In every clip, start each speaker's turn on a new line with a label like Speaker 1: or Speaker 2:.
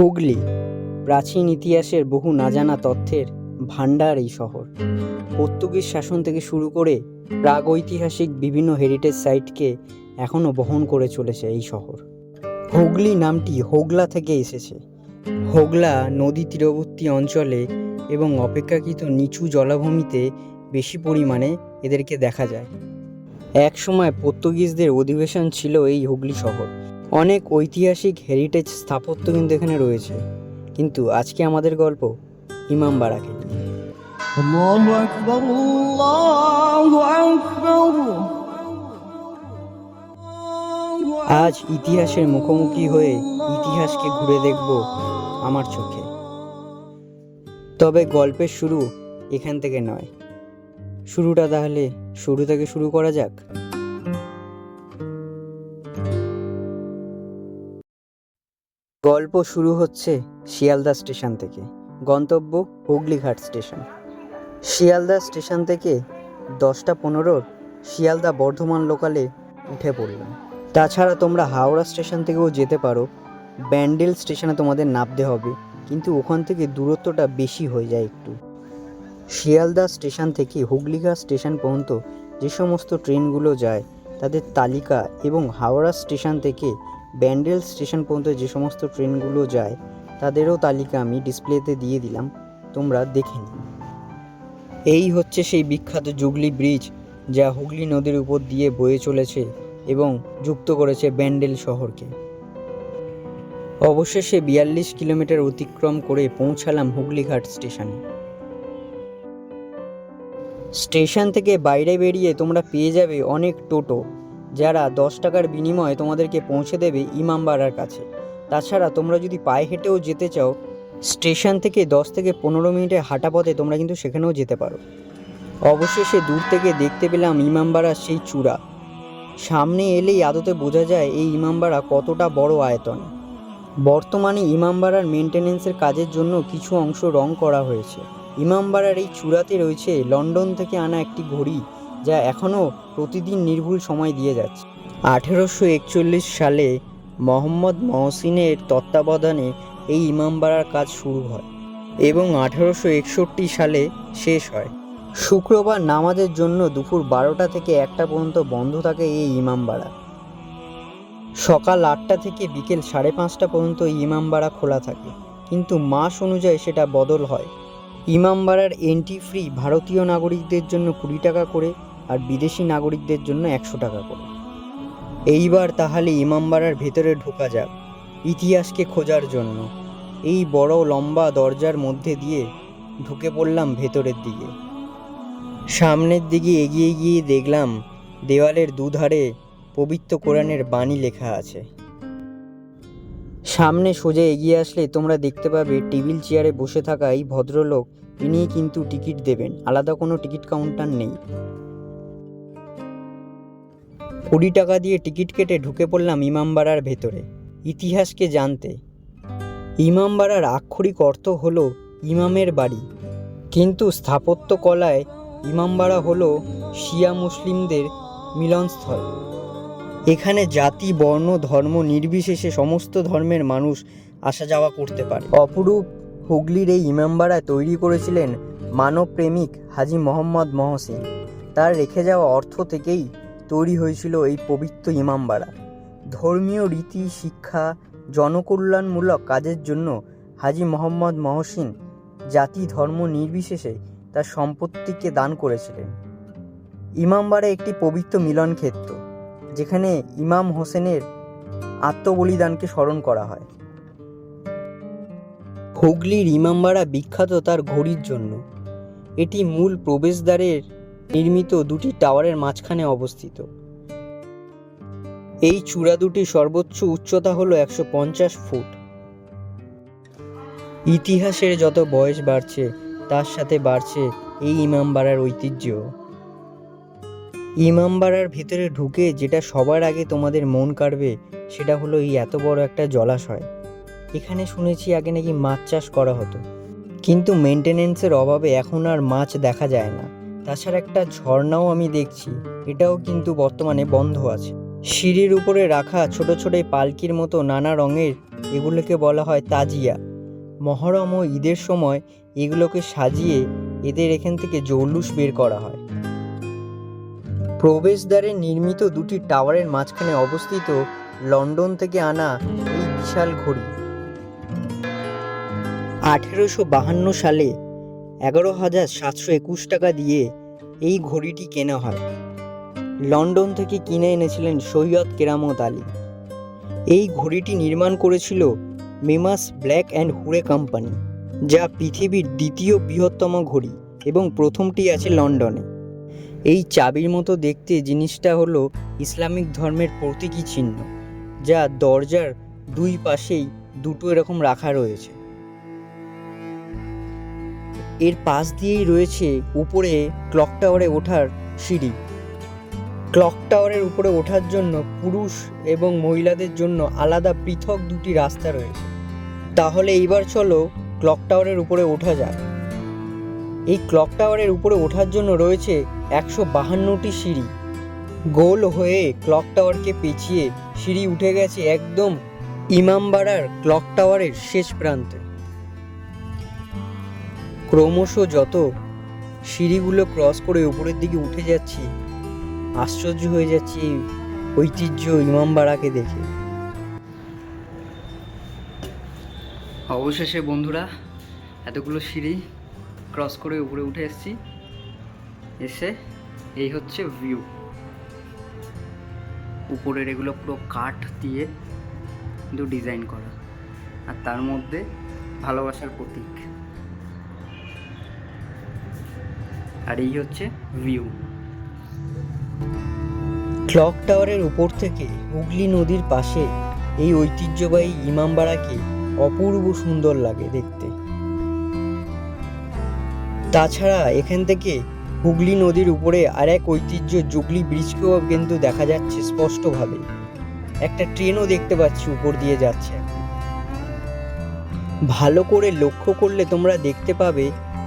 Speaker 1: হুগলি, প্রাচীন ইতিহাসের বহু না জানা তথ্যের ভাণ্ডার এই শহর। পর্তুগিজ শাসন থেকে শুরু করে প্রাগৈতিহাসিক বিভিন্ন হেরিটেজ সাইটকে এখনও বহন করে চলেছে এই শহর। হুগলি নামটি হোগলা থেকে এসেছে। হোগলা নদী তীরবর্তী অঞ্চলে এবং অপেক্ষাকৃত নিচু জলাভূমিতে বেশি পরিমাণে এদেরকে দেখা যায়। এক সময় পর্তুগিজদের অধিবেশন ছিল এই হুগলি শহর। অনেক ঐতিহাসিক হেরিটেজ স্থাপত্য কিন্তু এখানে রয়েছে। কিন্তু আজকে আমাদের গল্প
Speaker 2: ইমাম বাড়াকে
Speaker 1: আজ ইতিহাসের মুখোমুখি হয়ে ইতিহাসকে ঘুরে দেখব আমার চোখে। তবে গল্পের শুরু এখান থেকে নয়। শুরুটা তাহলে শুরু থেকে শুরু করা যাক। গল্প শুরু হচ্ছে শিয়ালদা স্টেশন থেকে। গন্তব্য হুগলিঘাট স্টেশন। শিয়ালদা স্টেশন থেকে দশটা পনেরোর শিয়ালদা বর্ধমান লোকালে উঠে পড়লাম। তাছাড়া তোমরা হাওড়া স্টেশন থেকেও যেতে পারো। ব্যান্ডেল স্টেশনে তোমাদের নামতে হবে, কিন্তু ওখান থেকে দূরত্বটা বেশি হয়ে যায় একটু। শিয়ালদা স্টেশন থেকে হুগলিঘাট স্টেশন পর্যন্ত যে সমস্ত ট্রেনগুলো যায়, তাদের তালিকা এবং হাওড়া স্টেশন থেকে ব্যান্ডেল স্টেশন পর্যন্ত যে সমস্ত ট্রেনগুলো যায়, তাদেরও তালিকা আমি ডিসপ্লেতে দিয়ে দিলাম, তোমরা দেখে নিও। এই হচ্ছে সেই বিখ্যাত জুগলি ব্রিজ, যা হুগলি নদীর উপর দিয়ে বয়ে চলেছে এবং যুক্ত করেছে ব্যান্ডেল শহরকে। অবশেষে বিয়াল্লিশ কিলোমিটার অতিক্রম করে পৌঁছালাম হুগলিঘাট স্টেশনে। স্টেশন থেকে বাইরে বেরিয়ে তোমরা পেয়ে যাবে অনেক টোটো। যারা দশ টাকার বিনিময়ে তোমাদেরকে পৌঁছে দেবে ইমামবাড়ার কাছে। তাছাড়া তোমরা যদি পায়ে হেঁটেও যেতে চাও, স্টেশন থেকে দশ থেকে পনেরো মিনিটের হাঁটা পথে তোমরা কিন্তু সেখানেও যেতে পারো। অবশেষে দূর থেকে দেখতে পেলাম ইমামবাড়ার সেই চূড়া। সামনে এলেই আদতে বোঝা যায় এই ইমামবাড়া কতটা বড় আয়তন। বর্তমানে ইমামবাড়ার মেনটেনেন্সের কাজের জন্য কিছু অংশ রং করা হয়েছে। ইমামবাড়ার এই চূড়াতে রয়েছে লন্ডন থেকে আনা একটি ঘড়ি। যা এখনও প্রতিদিন নির্ভুল সময় দিয়ে যাচ্ছে। আঠেরোশো একচল্লিশ সালে মোহাম্মদ মহসিনের তত্ত্বাবধানে এই ইমামবাড়ার কাজ শুরু হয় এবং আঠেরোশো একষট্টি সালে শেষ হয়। শুক্রবার নামাজের জন্য দুপুর বারোটা থেকে একটা পর্যন্ত বন্ধ থাকে এই ইমামবাড়া সকাল আটটা থেকে বিকেল সাড়ে পাঁচটা পর্যন্ত ইমামবাড়া খোলা থাকে। কিন্তু মাস অনুযায়ী সেটা বদল হয়। ইমামবাড়ার এন্ট্রি ফ্রি ভারতীয় নাগরিকদের জন্য কুড়ি টাকা করে আর বিদেশি নাগরিকদের জন্য একশো টাকা করে। এইবার তাহলে ইমামবাড়ার ভেতরে ঢোকা যাক, ইতিহাসকে খোঁজার জন্য। এই বড় লম্বা দরজার মধ্যে দিয়ে ঢুকে পড়লাম ভেতরের দিকে। সামনের দিকে এগিয়ে গিয়ে দেখলাম দেওয়ালের দুধারে পবিত্র কোরআনের বাণী লেখা আছে। সামনে সোজা এগিয়ে আসলে তোমরা দেখতে পাবে টেবিল চেয়ারে বসে থাকা এই ভদ্রলোক ইনি কিন্তু টিকিট দেবেন। আলাদা কোনো টিকিট কাউন্টার নেই। কুড়ি টাকা দিয়ে টিকিট কেটে ঢুকে পড়লাম ইমামবাড়ার ভেতরে। ইতিহাসকে জানতে। ইমামবাড়ার আক্ষরিক অর্থ হল ইমামের বাড়ি। কিন্তু স্থাপত্য কলায় ইমামবাড়া হল শিয়া মুসলিমদের মিলনস্থল। এখানে জাতি, বর্ণ, ধর্ম নির্বিশেষে সমস্ত ধর্মের মানুষ আসা যাওয়া করতে পারে। অপরূপ হুগলির এই ইমামবাড়া তৈরি করেছিলেন মানবপ্রেমিক হাজি মোহাম্মদ মহসিন। তার রেখে যাওয়া অর্থ থেকেই তৈরি হয়েছিল এই পবিত্র ইমামবাড়া ধর্মীয় রীতি, শিক্ষা, জনকল্যাণমূলক কাজের জন্য হাজি মোহাম্মদ মহসিন জাতি ধর্ম নির্বিশেষে তার সম্পত্তিকে দান করেছিলেন। ইমামবাড়া একটি পবিত্র মিলন ক্ষেত্র, যেখানে ইমাম হোসেনের আত্মবলিদানকে স্মরণ করা হয়। হুগলির ইমামবাড়া বিখ্যাত তার ঘড়ির জন্য। এটি মূল প্রবেশদ্বারের নির্মিত দুটি টাওয়ারের মাঝখানে অবস্থিত। এই চূড়া দুটি সর্বোচ্চ উচ্চতা হলো একশো পঞ্চাশ ফুট। ইতিহাসের যত বয়স বাড়ছে, তার সাথে বাড়ছে এই ইমামবাড়ার ঐতিহ্য। ইমামবাড়ার ভিতরে ঢুকে যেটা সবার আগে তোমাদের মন কাড়বে, সেটা হলো এই এত বড় একটা জলাশয়। এখানে শুনেছি আগে নাকি মাছ চাষ করা হতো। কিন্তু মেনটেনেন্সের অভাবে এখন আর মাছ দেখা যায় না। তাছাড়া একটা ঝর্ণাও আমি দেখছি। এটাও কিন্তু বর্তমানে বন্ধ আছে। সিঁড়ির উপরে রাখা ছোট ছোট পালকির মতো নানা রঙের এগুলোকে বলা হয় তাজিয়া। মহরম ও ঈদের সময় এগুলোকে সাজিয়ে এদের এখান থেকে জৌলুস বের করা হয়। প্রবেশদ্বারে নির্মিত দুটি টাওয়ারের মাঝখানে অবস্থিত লন্ডন থেকে আনা এই বিশাল ঘড়ি। আঠেরোশো বাহান্ন সালে এগারো হাজার সাতশো একুশ টাকা দিয়ে এই ঘড়িটি কেনা হয়। লন্ডন থেকে কিনে এনেছিলেন সৈয়দ কেরামত আলী। এই ঘড়িটি নির্মাণ করেছিল মেমাস ব্ল্যাক অ্যান্ড হুরে কোম্পানি, যা পৃথিবীর দ্বিতীয় বৃহত্তম ঘড়ি এবং প্রথমটি আছে লন্ডনে। এই চাবির মতো দেখতে জিনিসটা হলো ইসলামিক ধর্মের প্রতীকী চিহ্ন, যা দরজার দুই পাশেই দুটো এরকম রাখা রয়েছে। এর পাশ দিয়েই রয়েছে উপরে ক্লক টাওয়ারে ওঠার সিঁড়ি। ক্লক টাওয়ারের উপরে ওঠার জন্য পুরুষ এবং মহিলাদের জন্য আলাদা পৃথক দুটি রাস্তা রয়েছে। তাহলে এইবার চলো ক্লক টাওয়ারের উপরে ওঠা যাক। এই ক্লক টাওয়ারের উপরে ওঠার জন্য রয়েছে একশো বাহান্নটি সিঁড়ি। গোল হয়ে ক্লক টাওয়ারকে পেঁচিয়ে সিঁড়ি উঠে গেছে একদম ইমামবাড়ার ক্লক টাওয়ারের শেষ প্রান্তে। ক্রমশ যত সিঁড়িগুলো ক্রস করে উপরের দিকে উঠে যাচ্ছি, আশ্চর্য হয়ে যাচ্ছি এই ঐতিহ্য ইমামবাড়াকে দেখে। অবশেষে বন্ধুরা, এতগুলো সিঁড়ি ক্রস করে উপরে উঠে এসেছি। এসে এই হচ্ছে ভিউ উপরের এগুলো পুরো কাঠ দিয়ে কিন্তু ডিজাইন করা। আর তার মধ্যে ভালোবাসার প্রতীক। আর এই হচ্ছে ভিউ ক্লক টাওয়ারের উপর থেকে হুগলি নদীর পাশে এই ঐতিহ্যবাহী ইমামবাড়াকে অপূর্ব সুন্দর লাগে দেখতে। তাছাড়া এখান থেকে হুগলি নদীর উপরে আর এক ঐতিহ্য জুগলি ব্রিজকেও কিন্তু দেখা যাচ্ছে স্পষ্টভাবে। একটা ট্রেনও দেখতে পাচ্ছি উপর দিয়ে যাচ্ছে। ভালো করে লক্ষ্য করলে তোমরা দেখতে পাবে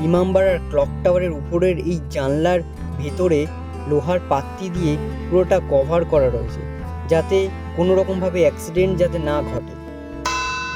Speaker 1: ইমামবাড়ার ক্লক টাওয়ারের উপরের এই জানলার ভেতরে লোহার পাত্তি দিয়ে পুরোটা কভার করা রয়েছে, যাতে কোনো রকমভাবে অ্যাক্সিডেন্ট যাতে না ঘটে।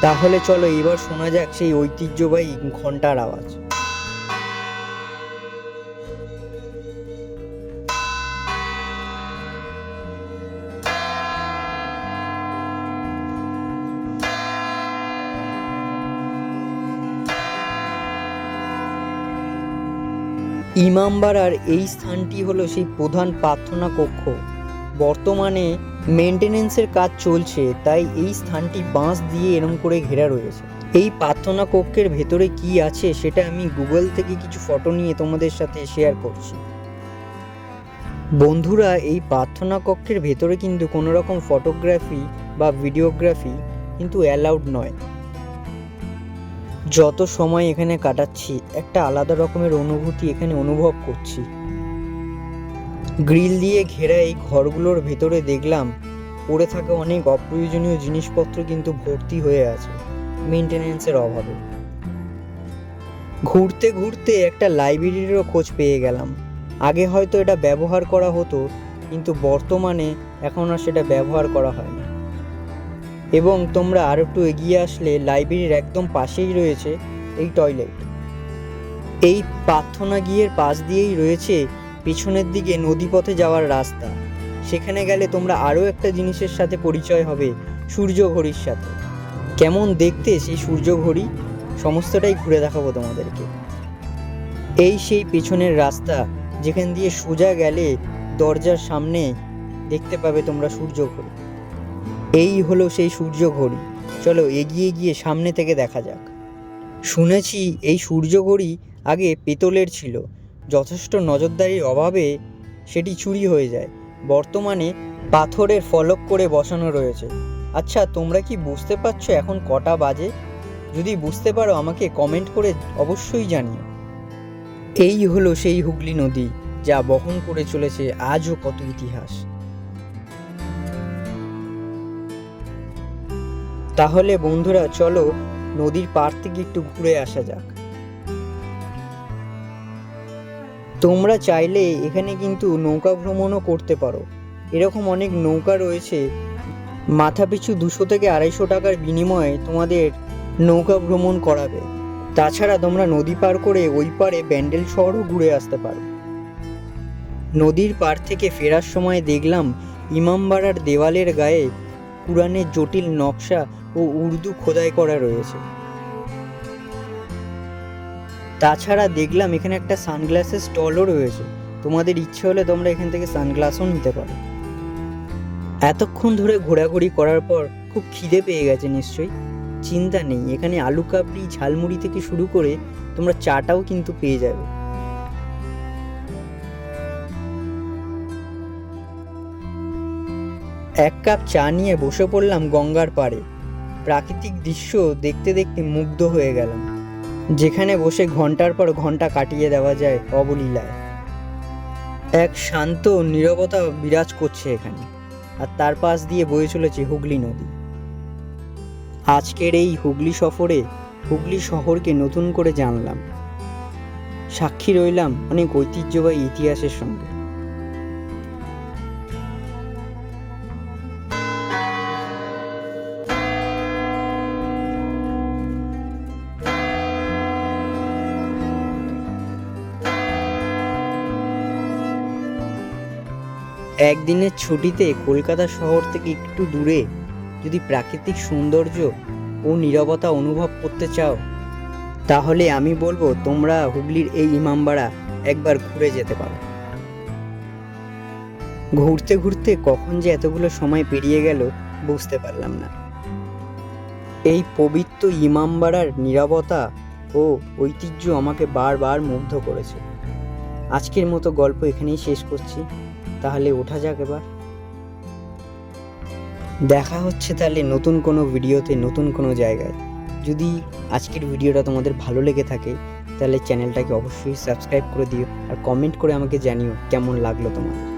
Speaker 1: তাহলে চলো এবার শোনা যাক সেই ঐতিহ্যবাহী ঘণ্টার আওয়াজ। ইমামবাড়ার এই স্থানটি হলো সেই প্রধান প্রার্থনা কক্ষ। বর্তমানে মেনটেনেন্সের কাজ চলছে, তাই এই স্থানটি বাঁশ দিয়ে এরম করে ঘেরা রয়েছে। এই প্রার্থনা কক্ষের ভেতরে কি আছে সেটা আমি গুগল থেকে কিছু ফটো নিয়ে তোমাদের সাথে শেয়ার করছি। বন্ধুরা, এই প্রার্থনা কক্ষের ভেতরে কিন্তু কোনো রকম ফটোগ্রাফি বা ভিডিওগ্রাফি কিন্তু অ্যালাউড নয়। যত সময় এখানে কাটাচ্ছি, একটা আলাদা রকমের অনুভূতি এখানে অনুভব করছি। গ্রিল দিয়ে ঘেরা এই ঘরগুলোর ভেতরে দেখলাম, পড়ে থাকা অনেক অপ্রয়োজনীয় জিনিসপত্র কিন্তু ভর্তি হয়ে আছে মেনটেনেন্সের অভাবে। ঘুরতে ঘুরতে একটা লাইব্রেরিরও খোঁজ পেয়ে গেলাম। আগে হয়তো এটা ব্যবহার করা হতো, কিন্তু বর্তমানে এখন আর সেটা ব্যবহার করা হয় এবং তোমরা আর একটু এগিয়ে আসলে লাইব্রেরির একদম পাশেই রয়েছে এই টয়লেট। এই প্রার্থনা গিয়ের পাশ দিয়েই রয়েছে পিছনের দিকে নদীপথে যাওয়ার রাস্তা। সেখানে গেলে তোমরা আরও একটা জিনিসের সাথে পরিচয় হবে সূর্য ঘড়ির সাথে। কেমন দেখতে সেই সূর্য ঘড়ি সমস্তটাই ঘুরে দেখাবো তোমাদেরকে। এই সেই পেছনের রাস্তা, যেখান দিয়ে সোজা গেলে দরজার সামনে দেখতে পাবে তোমরা সূর্য ঘড়ি এই হলো সেই সূর্য ঘড়ি চলো এগিয়ে গিয়ে সামনে থেকে দেখা যাক। শুনেছি এই সূর্য ঘড়ি আগে পেতলের ছিল। যথেষ্ট নজরদারির অভাবে সেটি চুরি হয়ে যায়। বর্তমানে পাথরের ফলক করে বসানো রয়েছে। আচ্ছা তোমরা কি বুঝতে পারছ এখন কটা বাজে? যদি বুঝতে পারো আমাকে কমেন্ট করে অবশ্যই জানিও। এই হলো সেই হুগলি নদী, যা বহন করে চলেছে আজও কত ইতিহাস। তাহলে বন্ধুরা, চলো নদীর পার থেকে একটু ঘুরে আসা যাক। তোমরা চাইলে এখানে কিন্তু নৌকা ভ্রমণও করতে পারো। এরকম অনেক নৌকা রয়েছে। মাথা পিছু দুশো থেকে আড়াইশো টাকার বিনিময়ে তোমাদের নৌকা ভ্রমণ করাবে। তাছাড়া তোমরা নদী পার করে ওই পারে ব্যান্ডেল শহরও ঘুরে আসতে পারো। নদীর পার থেকে ফেরার সময় দেখলাম ইমামবাড়ার দেওয়ালের গায়ে কুরআনের জটিল নকশা ও উর্দু খোদাই করা রয়েছে। তাছাড়া দেখলাম এখানে একটা সানগ্লাসের স্টলও রয়েছে। তোমাদের ইচ্ছে হলে তোমরা এখান থেকে সানগ্লাসও নিতে পারো। এতক্ষণ ধরে ঘোরাঘুরি করার পর খুব খিদে পেয়ে গেছে নিশ্চয়ই। চিন্তা নেই, এখানে আলু কাবলি ঝালমুড়ি থেকে শুরু করে তোমরা চাটাও কিন্তু পেয়ে যাবে। এক কাপ চা নিয়ে বসে পড়লাম গঙ্গার পাড়ে। প্রাকৃতিক দৃশ্য দেখতে দেখতে মুগ্ধ হয়ে গেলাম। যেখানে বসে ঘণ্টার পর ঘণ্টা কাটিয়ে দেওয়া যায় অবলীলায়। এক শান্ত নীরবতা বিরাজ করছে এখানে, আর তার পাশ দিয়ে বয়ে চলেছে হুগলি নদী। আজকের এই হুগলি সফরে হুগলি শহরকে নতুন করে জানলাম। সাক্ষী রইলাম অনেক ঐতিহ্যবাহী ইতিহাসের সঙ্গে। একদিনের ছুটিতে কলকাতা শহর থেকে একটু দূরে যদি প্রাকৃতিক সৌন্দর্য ও নীরবতা অনুভব করতে চাও, তাহলে আমি বলব তোমরা হুগলির এই ইমামবাড়া একবার ঘুরে যেতে পারো। ঘুরতে ঘুরতে কখন যে এতগুলো সময় পেরিয়ে গেল বুঝতে পারলাম না। এই পবিত্র ইমামবাড়ার নীরবতা ও ঐতিহ্য আমাকে বারবার মুগ্ধ করেছে। আজকের মতো গল্প এখানেই শেষ করছি। তাহলে ওঠা যাক এবার। দেখা হচ্ছে তাহলে নতুন কোনো ভিডিওতে নতুন কোনো জায়গায়। যদি আজকের ভিডিওটা তোমাদের ভালো লেগে থাকে, তাহলে চ্যানেলটাকে অবশ্যই সাবস্ক্রাইব করে দিও আর কমেন্ট করে আমাকে জানিও কেমন লাগল তোমার।